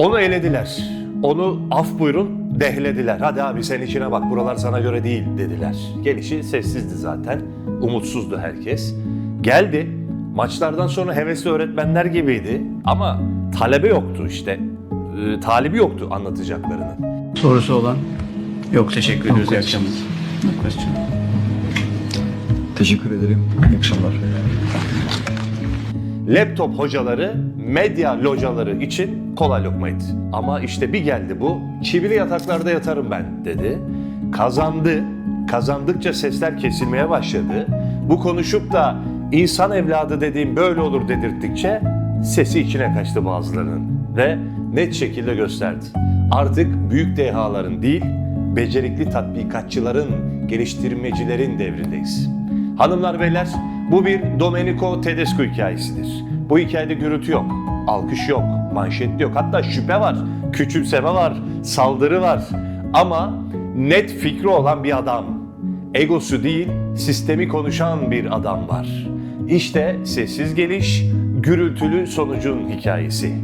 Onu elediler. Onu af buyurun dehlediler. Hadi abi sen içine bak buralar sana göre değil dediler. Gelişi sessizdi zaten. Umutsuzdu herkes. Geldi. Maçlardan sonra hevesli öğretmenler gibiydi. Ama talebe yoktu işte. Ee, talibi yoktu anlatacaklarının. Sorusu olan? Yok teşekkür ediyoruz. İyi akşamlar. Teşekkür ederim. İyi akşamlar. Laptop hocaları medya locaları için kolay lokmaydı. Ama işte bir geldi bu, çivili yataklarda yatarım ben dedi. Kazandı, kazandıkça sesler kesilmeye başladı. Bu konuşup da insan evladı dediğim böyle olur dedirttikçe sesi içine kaçtı bazılarının. Ve net şekilde gösterdi. Artık büyük dehaların değil, becerikli tatbikatçıların, geliştirmecilerin devrindeyiz. Hanımlar beyler bu bir Domenico Tedesco hikayesidir. Bu hikayede gürültü yok, alkış yok, manşet yok. Hatta şüphe var, küçümseme var, saldırı var. Ama net fikri olan bir adam. Egosu değil, sistemi konuşan bir adam var. İşte sessiz geliş, gürültülü sonucun hikayesi.